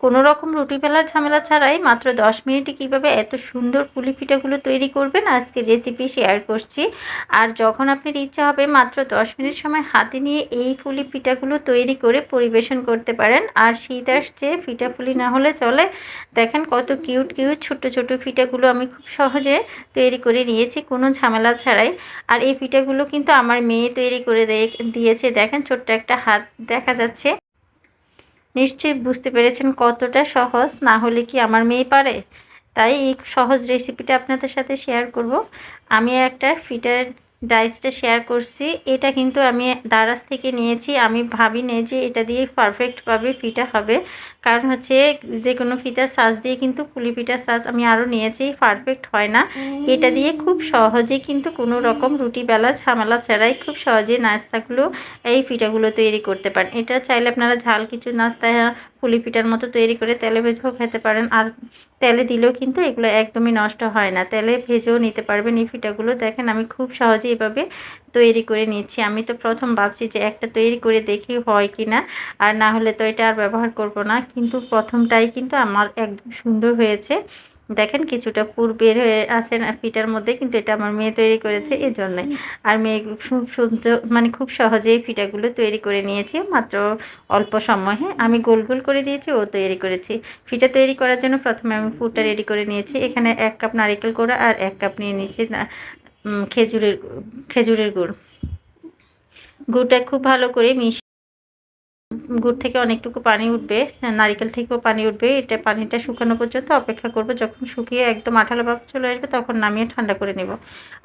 কোনো রকম রুটি বেলার ঝামেলা ছাড়াই মাত্র দশ মিনিটে কীভাবে এত সুন্দর পুলি পিঠাগুলো তৈরি করবেন আজকে রেসিপি শেয়ার করছি। আর যখন আপনার ইচ্ছা হবে মাত্র দশ মিনিট সময় হাতে নিয়ে এই পুলি পিঠাগুলো তৈরি করে পরিবেশন করতে পারেন। আর শীত আসছে পিঠা পুলি না হলে চলে। দেখেন কত কিউট কিউট ছোট ছোট পিঠাগুলো আমি খুব সহজে তৈরি করে নিয়েছি কোনো ঝামেলা ছাড়াই। আর এই পিঠাগুলো কিন্তু আমার মেয়ে তৈরি করে দিয়েছে। দেখেন ছোট্ট একটা হাত দেখা যাচ্ছে। নিশ্চয়ই বুঝতে পেরেছেন কতটা সহজ, না হলে কি আমার মেয়ে পারে? তাই এই সহজ রেসিপিটা আপনাদের সাথে শেয়ার করব। আমি একটা ফিটার ডাইসটা শেয়ার করছি। এটা কিন্তু আমি দারাজ থেকে নিয়েছি। আমি ভাবি নেই যে এটা দিয়ে পারফেক্টভাবে ফিটা হবে। কারণ হচ্ছে যে কোনো ফিতার সাজ দিয়ে কিন্তু পুলি ফিটার সাজ আমি আরও নিয়েছি পারফেক্ট হয় না। এটা দিয়ে খুব সহজে কিন্তু কোনো রকম রুটি বেলা ঝামেলা ছাড়াই খুব সহজে নাস্তাগুলো এই ফিটাগুলো তৈরি করতে পারেন। এটা চাইলে আপনারা ঝাল কিছু নাস্তা, পুলি পিঠার মতো তৈরি করে তেলে ভেজেও খেতে পারেন। আর তেলে দিলেও কিন্তু এগুলো একদমই নষ্ট হয় না। তেলে ভেজেও নিতে পারবেন এই ফিটাগুলো দেখেন আমি খুব সহজে এভাবে তৈরি করে নিচ্ছি। আমি তো প্রথম ভাবছি যে একটা তৈরি করে দেখি হয় কি না আর না হলে তো এটা আর ব্যবহার করব না। কিন্তু প্রথমটাই কিন্তু আমার একদম সুন্দর হয়েছে। দেখেন কিছুটা পুর বের হয়ে আছে না পিঠার মধ্যে, কিন্তু এটা আমার মেয়ে তৈরি করেছে এই জন্যই আর মেয়ে খুব সুন্দর মানে খুব সহজেই পিঠাগুলো তৈরি করে নিয়েছি, মাত্র অল্প সময়ে। আমি গোল গোল করে দিয়েছি, ও তৈরি করেছি। পিঠা তৈরি করার জন্য প্রথমে আমি পুরটা রেডি করে নিয়েছি। এখানে এক কাপ নারিকেল গুঁড়া আর এক কাপ নিয়ে নিয়েছি খেজুরের খেজুরের গুড়। গুড়টা খুব ভালো করে মিশিয়ে গুড় থেকে অনেকটুকু পানি উঠবে নারিকেল থেকেও পানি উঠবে। এটা পানিটা শুকানো পর্যন্ত অপেক্ষা করব। যখন শুকিয়ে একদম আঠালো ভাব চলে আসবে, তখন নামিয়ে ঠান্ডা করে নেব।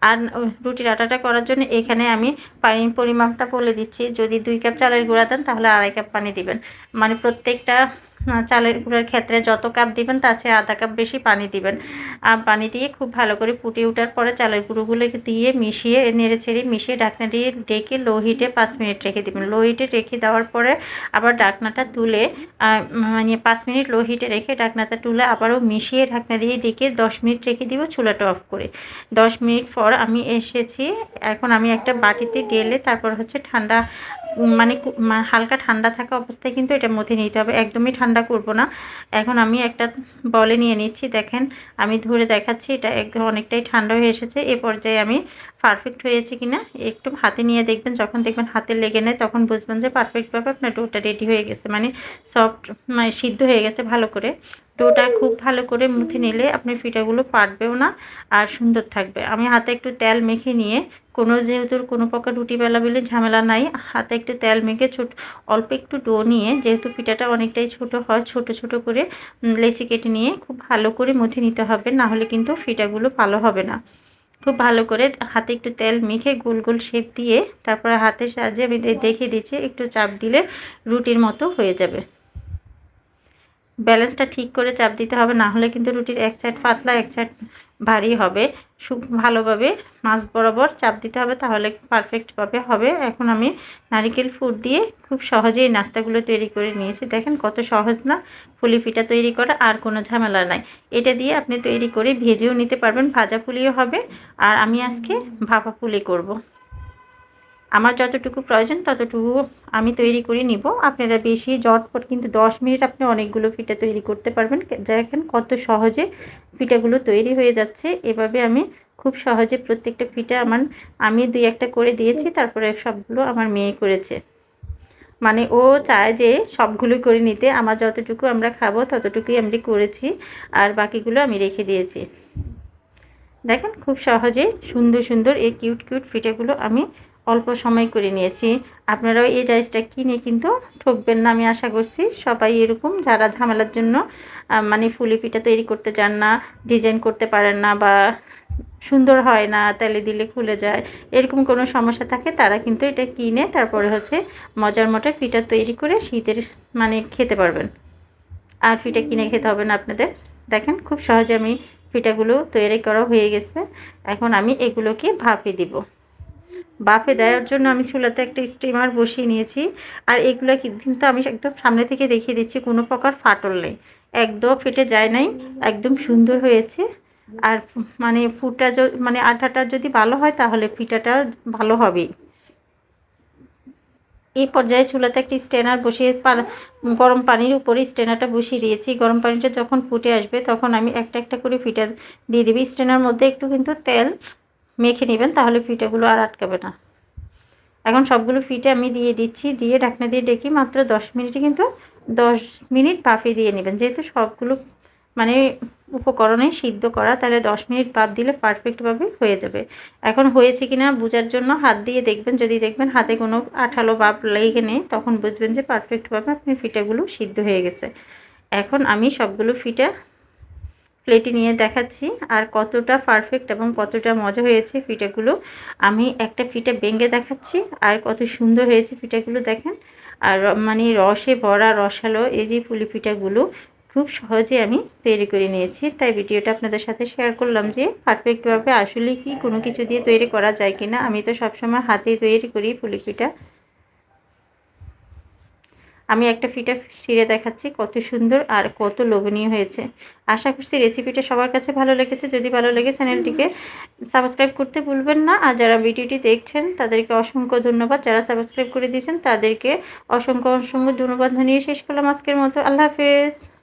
আর রুটির আটাটা করার জন্য এখানে আমি পানির পরিমাপটা বলে দিচ্ছি। যদি দুই কাপ চালের গুঁড়া দেন, তাহলে আড়াই কাপ পানি দিবেন। মানে প্রত্যেকটা চালের গুঁড়ার ক্ষেত্রে যত কাপ দিবেন, তার চেয়ে আধা কাপ বেশি পানি দিবেন। আর পানি দিয়ে খুব ভালো করে ফুটিয়ে ওঠার পরে চালের গুঁড়োগুলোকে দিয়ে মিশিয়ে, নেড়ে ছেড়ে মিশিয়ে ডাকনা দিয়ে ডেকে লো হিটে পাঁচ মিনিট রেখে দিবেন। লো হিটে রেখে দেওয়ার পরে আবার ডাকনাটা তুলে মানে পাঁচ মিনিট লো হিটে রেখে ডাকনাটা তুলে আবারও মিশিয়ে ঢাকনা দিয়ে ডেকে দশ মিনিট রেখে দিব চুলাটা অফ করে। দশ মিনিট পর আমি এসেছি, এখন আমি একটা বাটিতে গেলে তারপর হচ্ছে ঠান্ডা মানে হালকা ঠান্ডা থাকা অবস্থায় কিন্তু এটার মধ্যে নিতে হবে। একদমই ঠান্ডা করব না। এখন আমি একটা বলে নিয়ে নিচ্ছি, দেখেন। আমি ধরে দেখাচ্ছি, এটা একদম অনেকটাই ঠান্ডা হয়ে এসেছে। এ পর্যায়ে আমি পারফেক্ট হয়েছে কিনা একটু হাতে নিয়ে দেখবেন। যখন দেখবেন হাতে লেগে নেয়, তখন বুঝবেন যে পারফেক্টভাবে আপনার ডোটা রেডি হয়ে গেছে। মানে সফট মানে সিদ্ধ হয়ে গেছে ভালো করে। ডোটা খুব ভালো করে মুথে নিলে আপনার ফিটাগুলো পাটবেও না আর সুন্দর থাকবে। আমি হাতে একটু তেল মেখে নিয়ে, কোনো যেহেতু কোনো প্রকার রুটি বেলা বেলে ঝামেলা নাই, হাতে একটু তেল মেখে ছোট, অল্প একটু ডো নিয়ে যেহেতু পিঠাটা অনেকটাই ছোট হয়, ছোট ছোট করে লেচি কেটে নিয়ে খুব ভালো করে মুথে নিতে হবে, না হলে কিন্তু ফিটাগুলো ভালো হবে না। খুব ভালো করে হাতে একটু তেল মেখে গোল গোল শেপ দিয়ে, তারপরে হাতের সাহায্যে আমি দেখে দিচ্ছি, একটু চাপ দিলে রুটির মতো হয়ে যাবে। ব্যালেন্সটা ঠিক করে চাপ দিতে হবে, না হলে কিন্তু রুটির এক সাইড পাতলা, এক সাইড ভারী হবে। ভালোভাবে মাছ বরাবর চাপ দিতে হবে, তাহলে পারফেক্টভাবে হবে। এখন আমি নারিকেল ফুড দিয়ে খুব সহজেই নাস্তাগুলো তৈরি করে নিয়েছি। দেখেন কত সহজ না, ফুলি পিঠা তৈরি করা, আর কোনো ঝামেলা নাই। এটা দিয়ে আপনি তৈরি করে ভেজেও নিতে পারবেন, ভাজা পুলিও হবে। আর আমি আজকে ভাপা পুলি করব। আমার যতটুকু প্রয়োজন, ততটুকু আমি তৈরি করে নিব। আপনারা বেশি জটপট কিন্তু দশ মিনিট আপনি অনেকগুলো পিঠা তৈরি করতে পারবেন। দেখেন কত সহজে পিঠাগুলো তৈরি হয়ে যাচ্ছে। এভাবে আমি খুব সহজে প্রত্যেকটা পিঠা আমার, আমি দুই একটা করে দিয়েছি, তারপরে সবগুলো আমার মেয়ে করেছে। মানে ও চায় যে সবগুলো করে নিতে, আমার যতটুকু আমরা খাব ততটুকুই আমি করেছি, আর বাকিগুলো আমি রেখে দিয়েছি। দেখেন খুব সহজে সুন্দর সুন্দর এই কিউট কিউট পিঠাগুলো আমি অল্প সময় করে নিয়েছি। আপনারাও এই ডাইসটা কিনে কিন্তু ঠকবেন না, আমি আশা করছি। সবাই এরকম, যারা ঝামেলার জন্য মানে ফুলি পিঠা তৈরি করতে চান না ডিজাইন করতে পারেন না বা সুন্দর হয় না, তেলে দিলে খুলে যায়, এরকম কোনো সমস্যা থাকে, তারা কিন্তু এটা কিনে তারপরে হচ্ছে মজার মতো পিঠা তৈরি করে শীতের মানে খেতে পারবেন। আর পিঠা কিনে খেতে হবে না আপনাদের। দেখেন, খুব সহজে আমি পিঠাগুলো তৈরি করা হয়ে গেছে। এখন আমি এগুলোকে ভাপে দিব। বাফে দেওয়ার জন্য আমি চুলাতে একটা স্টিমার বসিয়ে নিয়েছি। আর এগুলো কিন্তু আমি একদম সামনে থেকে দেখিয়ে দিচ্ছি, কোনো প্রকার ফাটল নেই। একদম ফেটে যায় নাই, একদম সুন্দর হয়েছে। আর মানে ফুটা মানে আটাটা যদি ভালো হয় তাহলে পিঠাটা ভালো হবেই। এই পর্যায়ে চুলাতে একটি স্ট্যানার বসিয়ে গরম পানির উপরে স্ট্যানারটা বসিয়ে দিয়েছি। গরম পানিটা যখন ফুটে আসবে তখন আমি একটা একটা করে ফিটা দিয়ে দিবি। স্ট্যানার মধ্যে একটু কিন্তু তেল মেখে নেবেন, তাহলে ফিটাগুলো আর আটকাবে না। এখন সবগুলো ফিটে আমি দিয়ে দিচ্ছি, দিয়ে ঢাকনা দিয়ে ডেকে মাত্র দশ মিনিটে কিন্তু দশ মিনিট বাফে দিয়ে নেবেন। যেহেতু সবগুলো মানে উপকরণে সিদ্ধ করা, তাহলে দশ মিনিট বাদ দিলে পারফেক্টভাবে হয়ে যাবে। এখন হয়েছে কিনা বোঝার জন্য হাত দিয়ে দেখবেন, যদি দেখবেন হাতে কোনো আঠালো বাপ লেগে নেই, তখন বুঝবেন যে পারফেক্টভাবে আপনি ফিটাগুলো সিদ্ধ হয়ে গেছে। এখন আমি সবগুলো ফিটা প্লেটে নিয়ে দেখাচ্ছি আর কতটা পারফেক্ট এবং কতটা মজা হয়েছে ফিটাগুলো। আমি একটা ফিটা বেঙ্গে দেখাচ্ছি আর কত সুন্দর হয়েছে ফিটাগুলো দেখেন। আর মানে রসে ভরা, রসালো এই যে পুলি পিঠাগুলো খুব সহজে আমি তৈরি করে নিয়েছি। তাই ভিডিওটা আপনাদের সাথে শেয়ার করলাম যে পারফেক্টভাবে আসলে কি কোনো কিছু দিয়ে তৈরি করা যায় কিনা। আমি তো সবসময় হাতেই তৈরি করি পুলি পিঠা আমি একটা ফিটা ছিঁড়ে দেখাচ্ছি, কত সুন্দর আর কত লোভনীয় হয়েছে। আশা করছি রেসিপিটা সবার কাছে ভালো লেগেছে। যদি ভালো লেগে চ্যানেলটিকে সাবস্ক্রাইব করতে ভুলবেন না। আর যারা ভিডিওটি দেখছেন, তাদেরকে অসংখ্য ধন্যবাদ। যারা সাবস্ক্রাইব করে দিয়েছেন, তাদেরকে অসংখ্য অসংখ্য ধন্যবাদ। জানিয়ে শেষ করলাম আজকের মতো। আল্লাহ হাফেজ।